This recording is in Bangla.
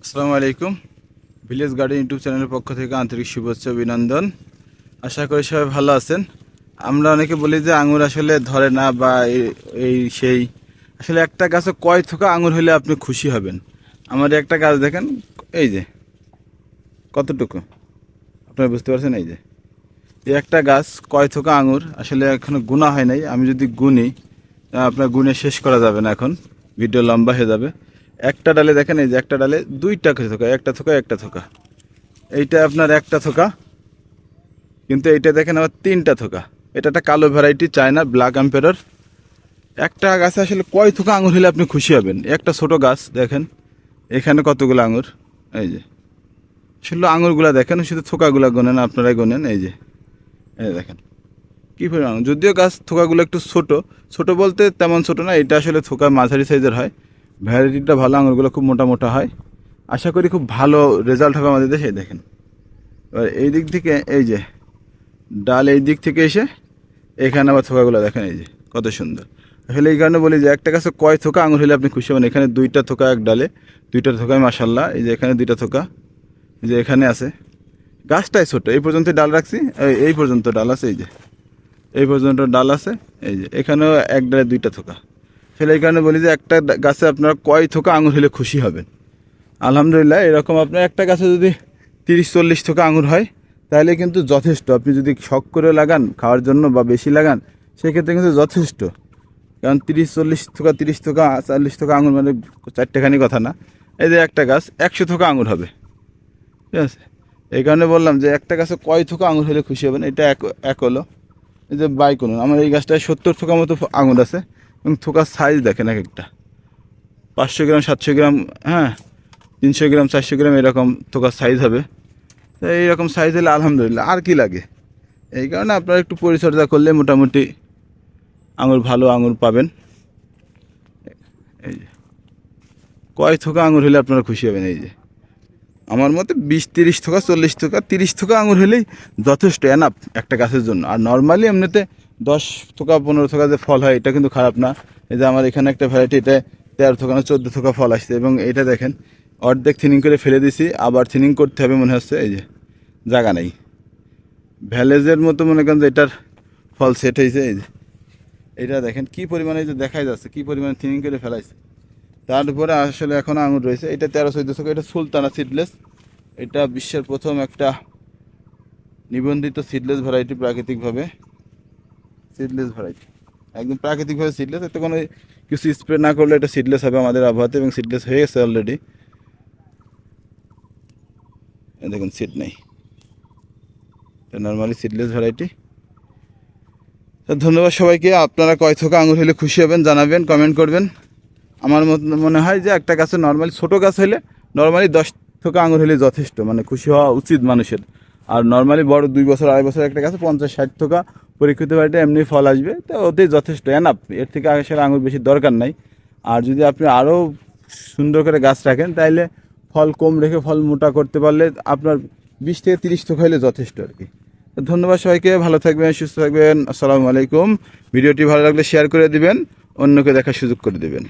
আসসালামু আলাইকুম। ভিলেজ গার্ডেন ইউটিউব চ্যানেলের পক্ষ থেকে আন্তরিক শুভেচ্ছা অভিনন্দন। আশা করি সবাই ভালো আছেন। আমরা অনেকে বলি যে আঙুর আসলে ধরে না বা এই- সেই। আসলে একটা গাছে কয় থোকা আঙুর হলে আপনি খুশি হবেন? আমার একটা গাছ দেখেন, এই যে। কতটুকু? আপনারা বুঝতে পারছেন? এই যে। এই একটা গাছ কয় থোকা আঙুর, আসলে এখনও গুণা হয় নাই। আমি যদি গুনি আপনার গুনে শেষ করা যাবে না এখন। ভিডিও লম্বা হয়ে যাবে। একটা ডালে দেখেন এই যে একটা ডালে দুইটা থোকা, একটা থোকা একটা থোকা। এইটা আপনার একটা থোকা, কিন্তু এইটা দেখেন আবার তিনটা থোকা। এটা একটা কালো ভ্যারাইটি চায়না ব্ল্যাক অ্যাম্পেরর একটা গাছে আসলে কয় থোকা আঙুর হলে আপনি খুশি হবেন? একটা ছোট গাছ, দেখেন। এখানে কতগুলো আঙুর? এই যে। আসলে আঙুরগুলা দেখেন, শুধু থোকাগুলা গোনেন, আপনারাই গোনেন, এই যে। এই দেখেন। কী পরিমাণ যদিও গাছ থোকাগুলো একটু ছোট ছোট বলতে তেমন ছোট না, এটা আসলে থোকা মাঝারি সাইজের হয়। ভ্যারাইটিটা ভালো, আঙুরগুলো খুব মোটা মোটা হয়। আশা করি খুব ভালো রেজাল্ট হবে আমাদের দেশে দেখেন। এবার এই দিক থেকে, এই যে, ডাল এই দিক থেকে এসে, এখানে আবার থোকাগুলো দেখেন, এই যে, কত সুন্দর। আসলে এই কারণে বলি যে, একটা গাছে কয় থোকা আঙুর হলে আপনি খুশি হবেন? এখানে দুইটা থোকা এক ডালে, দুইটা থোকায় মাসাল্লাহ এই যে এখানে দুইটা থোকা, এই যে এখানে আছে। গাছটাই ছোট, এই পর্যন্ত ডাল রাখছি এই পর্যন্ত ডাল আছে, এই যে, এই পর্যন্ত ডাল আছে, এই যে, এখানেও এক ডালে দুইটা থোকা। সেটা এই কারণে বলি যে একটা গাছে আপনার কয় থোকা আঙুর হলে খুশি হবেন। আলহামদুলিল্লাহ, এরকম আপনার একটা গাছে যদি তিরিশ চল্লিশ থোকা আঙুর হয়, তাহলে কিন্তু যথেষ্ট। আপনি যদি শখ করে লাগান, খাওয়ার জন্য বা বেশি লাগান, সেক্ষেত্রে কিন্তু যথেষ্ট। কারণ তিরিশ চল্লিশ থোকা, তিরিশ থোকা, চল্লিশ থোকা আঙুর মানে চারটেখানি কথা না। এই যে একটা গাছ, একশো থোকা আঙুর হবে। ঠিক আছে? এই কারণে বললাম যে একটা গাছে কয় থোকা আঙুর হলে খুশি হবেন, এটা এক এক হলো। এই যে বাইকুন আমার এই গাছটায় সত্তর থোকা মতো আঙুর আছে। এবং থোকার সাইজ দেখেন এক একটা পাঁচশো গ্রাম, সাতশো গ্রাম হ্যাঁ তিনশো গ্রাম, চারশো গ্রাম এরকম থোকার সাইজ হবে। এইরকম সাইজ হলে আলহামদুলিল্লাহ, আর কি লাগে? এই কারণে আপনারা একটু পরিচর্যা করলে মোটামুটি আঙুর ভালো আঙুর পাবেন। এই যে, কয় থোকা আঙুর হলে আপনারা খুশি হবেন? এই যে, আমার মতে বিশ, তিরিশ থোকা, চল্লিশ থোকা, তিরিশ থোকা আঙুর হলেই যথেষ্ট এনাফ একটা গাছের জন্য। আর নর্মালি এমনিতে দশ থোকা, পনেরো থোকা যে ফল হয়, এটা কিন্তু খারাপ না। এই যে আমার এখানে একটা ভ্যারাইটি এটা তেরো থোকা না চোদ্দ থোকা ফল আসছে। এবং এটা দেখেন, অর্ধেক থিনিং করে ফেলে দিছি, আবার থিনিং করতে হবে মনে হচ্ছে, এই যে, জায়গা নেই। ভ্যালেজের মতো মনে করেন যে এটার ফল সেট হয়েছে, এই যে। এটা দেখেন, কি পরিমাণে যে দেখাই যাচ্ছে, কি পরিমাণে থিনিং করে ফেলাইছে। তারপরে আসলে এখন আঙুর রয়েছে, এটা তেরো চোদ্দ থেকে, এটা সুলতানা সিডলেস এটা বিশ্বের প্রথম একটা নিবন্ধিত সিডলেস ভ্যারাইটি প্রাকৃতিকভাবে। সিডলেস ভ্যারাইটি একদম প্রাকৃতিকভাবে সিডলেস এতে কোনো কিছু স্প্রে না করলে এটা সিডলেস হবে আমাদের আবহাওয়াতে এবং সিডলেস হয়ে গেছে অলরেডি দেখুন সিড নেই। এটা নর্মালি সিডলেস ভ্যারাইটি ধন্যবাদ সবাইকে। আপনারা কয় থোকা আঙুর হলে খুশি হবেন জানাবেন কমেন্ট করবেন। আমার মনে হয় যে একটা গাছে নর্মালি ছোটো গাছ হলে নর্মালি দশ থোকা আঙুর হলে যথেষ্ট মানে খুশি হওয়া উচিত মানুষের। আর নর্মালি বড় দুই বছর, আড়াই বছর একটা গাছে পঞ্চাশ, ষাট থোকা পরীক্ষিত বাড়িতে এমনি ফল আসবে, তো ওতেই যথেষ্ট এনাফ এর থেকে আসলে আঙুর বেশি দরকার নাই। আর যদি আপনি আরও সুন্দর করে গাছ রাখেন তাহলে ফল কম রেখে ফল মোটা করতে পারলে আপনার বিশ থেকে তিরিশ তো খাইলে যথেষ্ট আর কি। ধন্যবাদ সবাইকে, ভালো থাকবেন, সুস্থ থাকবেন, আসসালামু আলাইকুম। ভিডিওটি ভালো লাগলে শেয়ার করে দিবেন, অন্যকে দেখার সুযোগ করে দেবেন।